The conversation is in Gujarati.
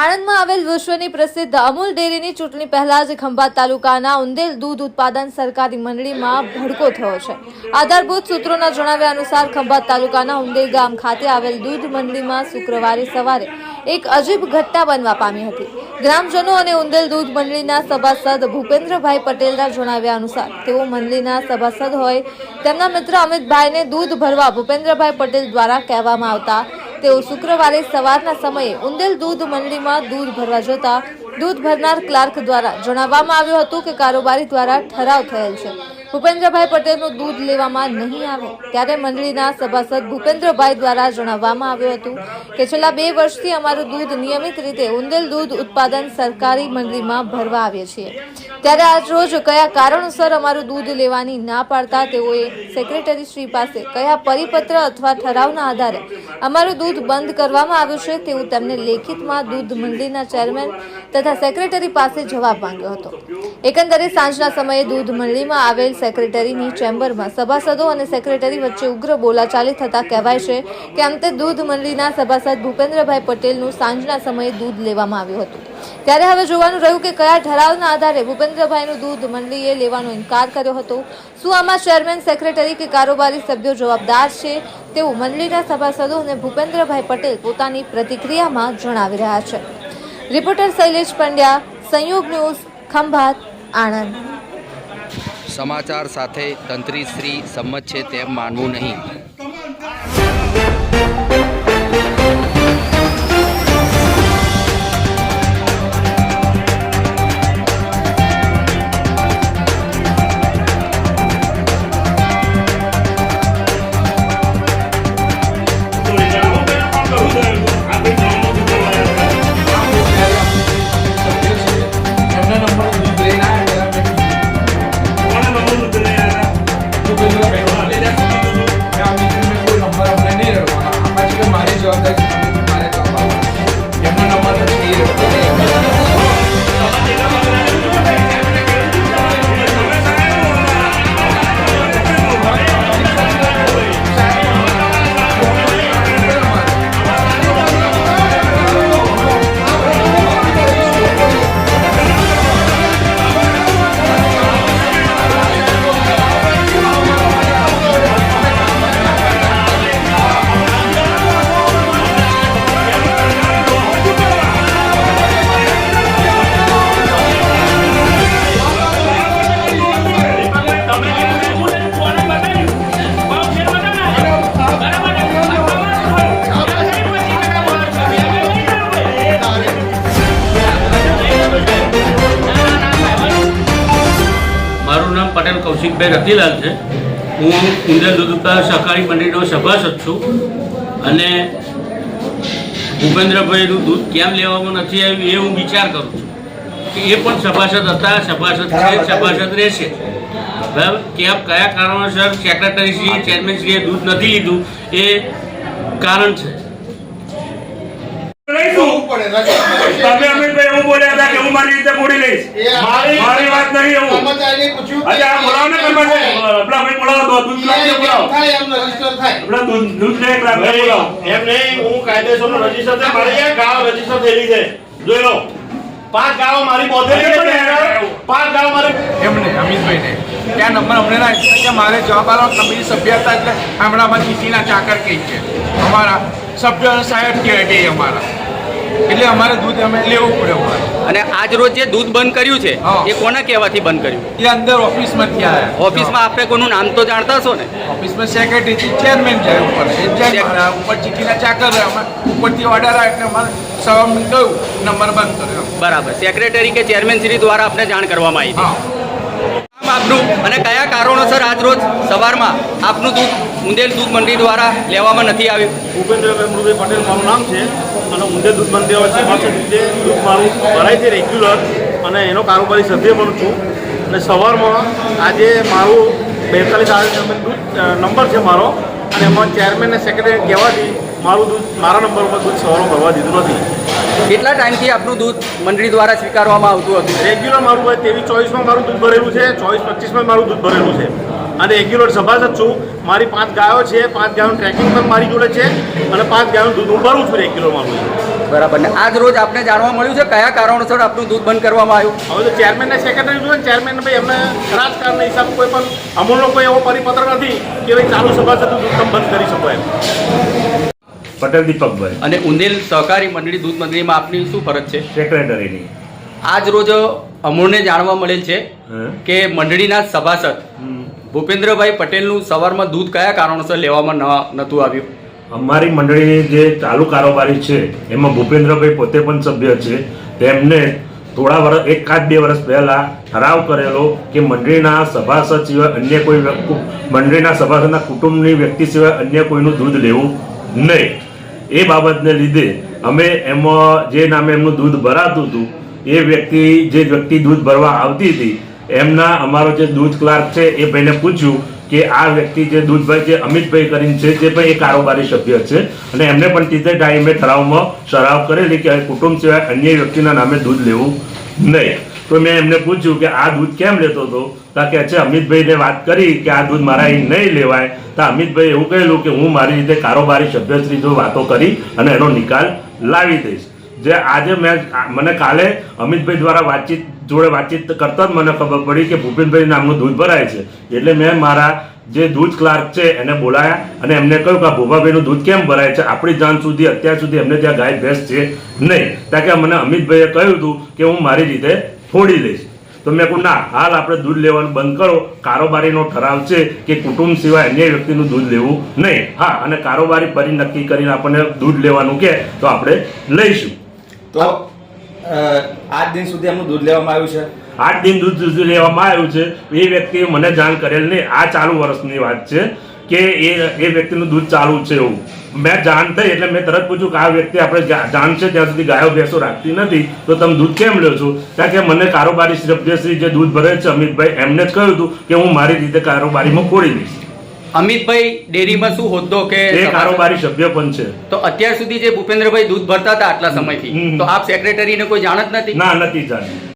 આણંદમાં આવેલ વિશ્વની પ્રસિદ્ધ અમૂલ ડેરીની ચૂંટણી પહેલા જ ખંભાત તાલુકાના ઉંદેલ દૂધ ઉત્પાદન સરકારી મંડળીમાં ભડકો થયો છે. આધારભૂત સૂત્રોના જણાવ્યા અનુસાર ખંભાત તાલુકાના ઉંદેલ ગામ ખાતે આવેલ દૂધ મંડળીમાં શુક્રવારે સવારે એક અજીબ ઘટના બનવા પામી હતી. ગ્રામજનો અને ઉંદેલ દૂધ મંડળીના સભાસદ ભૂપેન્દ્રભાઈ પટેલના જણાવ્યા અનુસાર તેઓ મંડળીના સભાસદ હોય. તેમના મિત્ર અમિતભાઈને દૂધ ભરવા ભૂપેન્દ્રભાઈ પટેલ દ્વારા કહેવામાં આવતા તેઓ શુક્રવારે સવારના સમયે ઉંદેલ દૂધ મંડળીમાં દૂધ ભરવા જતા દૂધ ભરનાર ક્લાર્ક દ્વારા જણાવવામાં આવ્યું હતું કે કારોબારી દ્વારા ઠરાવ થયેલ છે. ભૂપેન્દ્રભાઈ પટેલનું દૂધ લેવામાં નહીં આવે ત્યારે મંડળીના સભાસદ ભૂપેન્દ્રભાઈ દ્વારા જણાવવામાં આવ્યું હતું કે છેલ્લા બે વર્ષથી અમારું દૂધ નિયમિત રીતે ઉંદેલ દૂધ ઉત્પાદન સરકારી મંડળીમાં ભરવા આવીએ છીએ. ત્યારે આજ રોજ કયા કારણોસર અમારું દૂધ લેવાની ના પાડતા તેઓએ સેક્રેટરી શ્રી પાસે કયા પરિપત્ર અથવા ઠરાવના આધારે અમારું દૂધ બંધ કરવામાં આવ્યું છે તેવું તેમને લેખિતમાં દૂધ મંડળીના ચેરમેન તથા સેક્રેટરી પાસે જવાબ માંગ્યો હતો. એકંદરે સાંજના સમયે દૂધ મંડળીમાં આવેલ સેક્રેટરીની ચેમ્બરમાં સભાસદો અને સેક્રેટરી વચ્ચે ઉગ્ર બોલાચાલી થતા કહેવાય છે કે અંતે દૂધ મંડળીના સભાસદ ભૂપેન્દ્રભાઈ પટેલનું સાંજના સમયે દૂધ લેવામાં આવ્યું હતું. ત્યારે હવે જોવાનું રહ્યું કે કયા ઠરાવના આધારે ભૂપેન્દ્રભાઈનું દૂધ મંડળીએ લેવાનો ઇનકાર કર્યો હતો. શું આમાં ચેરમેન સેક્રેટરી કે કારોબારી સભ્યો જવાબદાર છે? તેવું મંડળીના સભાસદો અને ભૂપેન્દ્રભાઈ પટેલ પોતાની પ્રતિક્રિયામાં જણાવી રહ્યા છે. રિપોર્ટર શૈલેષ પંડ્યા, સંયોગ ન્યૂઝ, ખંભાત, આણંદ. સમાચાર સાથે તંત્રી શ્રી સંમત છે તેમ માનવું નહીં. મારું કૌશિકભાઈ રતિલાલ છે. હું ઉંદર દૂધ ઉત્પાદક સહકારી મંડળીનો સભાસદ છું અને ભૂપેન્દ્રભાઈનું દૂધ કેમ લેવામાં નથી આવ્યું એ હું વિચાર કરું છું. કે એ પણ સભાસદ હતા સભાસદ છે સભાસદ રહેશે. બરાબર? કેમ કયા કારણોસર સેક્રેટરીશ્રીએ ચેરમેનશ્રીએ દૂધ નથી લીધું એ કારણ છે. તમે અમિતભાઈ એવું બોલ્યા હતા કે હું મારી રીતે બોલી લઈશ. મારી વાત નહીં એવું. અરે આ બોલાવો ને તમે આપણા ભાઈ બોલાવો દૂધ લાવીને બોલાવો. આપણા દૂધ દૂધ લે એક લાખ બોલાવો. એમ નહીં હું કાયદેસરનો રજિસ્ટર છે મારી ગાળો રજિસ્ટર થયેલી છે. જોઈ લો. પાંચ ગાળો મારી બોધેલી છે. પાંચ ગાળો મારી એમને અમિતભાઈને. ત્યાં નંબર અમને ના કે મારે જવાબ આપવાનો કમિટી સભ્ય હતા એટલે હમણાં અમારા ચાકર કહી છે. અમારા સભ્ય સાહેબ કહેવાય બે અમારા. એટલે અમારે દૂધ અમે લેવું પડે અમારે. અને આજ રોજ જે દૂધ બંધ કર્યું છે એ કોના કહેવાથી બંધ કર્યું? એ અંદર ઓફિસમાંથી આવ્યા ઓફિસમાં આપણે કોનું નામ તો જાણતા છો ને? ઓફિસમાં સેક્રેટરી ચેરમેન જાય ઉપર. ઉપર ચીઠીના ચાકર ઉપરથી ઓર્ડર આવે એટલે અમારે સવા ગયું. નંબર બંધ કર્યો. બરાબર. સેક્રેટરી કે ચેરમેન શ્રી દ્વારા આપને જાણ કરવામાં આવી હતી આપનું અને કયા કારણોસર આજ રોજ સવારમાં આપનું દૂધ, ઉંદેલ દૂધ મંડળી દ્વારા લેવામાં નથી આવ્યું? ભૂપેન્દ્રભાઈ અમૃતભાઈ પટેલ મારું નામ છે અને ઉંદેલ દૂધ મંડળી પાછળ રીતે દૂધ મારું ભરાય છે રેગ્યુલર અને એનો કારોબારી સભ્ય પણ છું. અને સવારમાં આજે મારું બેતાલીસ આવેલ દૂધ નંબર છે મારો અને એમાં ચેરમેન અને સેક્રેટરી કહેવાથી મારું દૂધ, મારા નંબર ઉપર દૂધ સવારમાં ભરવા દીધું નથી. કેટલા ટાઈમથી આપનું દૂધ મંડળી દ્વારા સ્વીકારવામાં આવતું હતું? રેગ્યુલર મારું ભાઈ ત્રેવીસ ચોવીસમાં મારું દૂધ ભરેલું છે ચોવીસ પચીસમાં મારું દૂધ ભરેલું છે. અને રેગ્યુલર સભાસદ છું. મારી પાંચ ગાયો છે પાંચ ગાયોનું ટ્રેકિંગ પણ મારી જોડે છે અને પાંચ ગાયોનું દૂધ હું ભરું છું રેગ્યુલર મારું બરાબર. ને આજ રોજ આપને જાણવા મળ્યું છે કયા કારણોસર આપનું દૂધ બંધ કરવામાં આવ્યું? હવે તો ચેરમેન ને સેક્રેટરી જોઈએ ચેરમેન ભાઈ એમને રાજકારણના હિસાબ કોઈ પણ અમૂલનો કોઈ એવો પરિપત્ર નથી કે ભાઈ ચાલુ સભાસદ દૂધ તમે બંધ કરી શકો એમ. પટેલ દીપકભાઈ અને ઉંદેલ સહકારી મંડળી દૂધ મંડળીમાં આપની શું ફરજ છે? સેક્રેટરીની. આજ રોજ અમૂળને જાણવા મળેલ છે કે મંડળીના સભાસદ ભૂપેન્દ્રભાઈ પટેલનું સવારમાં દૂધ કયા કારણોસર લેવામાં નહોતું આવ્યું? અમારી મંડળીની જે ચાલુ કારોબારી છે એમાં ભૂપેન્દ્રભાઈ પોતે પણ સભ્ય છે. તેમને થોડા વર્ષ એકાદ બે વર્ષ પહેલાં ઠરાવ કરેલો કે મંડળીના સભાસદ સિવાય અન્ય કોઈ વ્યક્તિ મંડળીના સભાસદના કુટુંબની વ્યક્તિ સિવાય અન્ય કોઈનું દૂધ લેવું નહીં. એ બાબતને લીધે અમે એમાં જે નામે એમનું દૂધ ભરાતું હતું, એ વ્યક્તિ, જે વ્યક્તિ દૂધ ભરવા આવતી હતી, એમના અમારો જે દૂધ ક્લાર્ક છે, એ ભાઈને પૂછ્યું કે આ વ્યક્તિ જે દૂધભાઈ જે અમિતભાઈ કરીને છે તે પણ એ કારોબારી સભ્ય છે. અને એમને પણ તીધે ટાઈમે ઠરાવમાં શરાવ કરેલી કે કુટુંબ સિવાય અન્ય વ્યક્તિના નામે દૂધ લેવું નહીં. તો મેં એમને પૂછ્યું કે આ દૂધ કેમ લેતો હતો? તો કે છે, અમિતભાઈને વાત કરી કે આ દૂધ મારા અહીં નહીં લેવાય. તો અમિતભાઈ એવું કહેલું કે હું મારી રીતે કારોબારી સભ્યશ્રી જો વાતો કરી અને એનો નિકાલ લાવી દઈશ. જે આજે મેં મને કાલે અમિતભાઈ દ્વારા વાતચીત જોડે વાતચીત કરતા જ મને ખબર પડી કે ભૂપેનભાઈ નામનું દૂધ ભરાય છે. એટલે મેં મારા જે દૂધ ક્લાર્ક છે એને બોલાયા અને એમને કહ્યું કે આ ભૂપાભાઈનું દૂધ કેમ ભરાય છે? આપણી જાણ સુધી, અત્યાર સુધી એમને ત્યાં ગાય ભેંસ છે નહીં. કારણ કે મને અમિતભાઈએ કહ્યું હતું કે હું મારી રીતે ફોડી લઈશ તો મેં કહું ના હાલ આપણે દૂધ લેવાનું બંધ કરો. કારોબારીનો ઠરાવ છે કે કુટુંબ સિવાય અન્ય વ્યક્તિનું દૂધ લેવું નહીં. હા અને કારોબારી ફરી નક્કી કરીને આપણને દૂધ લેવાનું કહે તો આપણે લઈશું. તો આજ દિન સુધી એમનું દૂધ લેવામાં આવ્યું છે? આઠ દિન દૂધ દૂધ લેવામાં આવ્યું છે. એ વ્યક્તિએ મને જાણ કરેલ નહીં. આ ચાલુ વર્ષની વાત છે કે એ એ વ્યક્તિનું દૂધ ચાલુ છે એવું. મેં જાણતા એટલે મેં તરત પૂછ્યું કે આ વ્યક્તિ આપણે જાણશે છે ત્યાં સુધી ગાયો ભેંસો રાખતી નથી તો તમે દૂધ કેમ લો છો? કારણ કે મને કારોબારી સભ્યશ્રી જે દૂધ ભરે છે અમિતભાઈ એમને જ કહ્યું હતું કે હું મારી રીતે કારોબારીમાં ખોડી દઈશ. અમિતભાઈ ડેરીમાં શું હોદ્દો કે એ કારોબારી સભ્ય પણ છે. તો અત્યાર સુધી જે ભૂપેન્દ્રભાઈ દૂધ ભરતા હતા આટલા સમયથી. તો આપ સેક્રેટરીને કોઈ જાણ જ નથી? ના નથી જાણ્યું.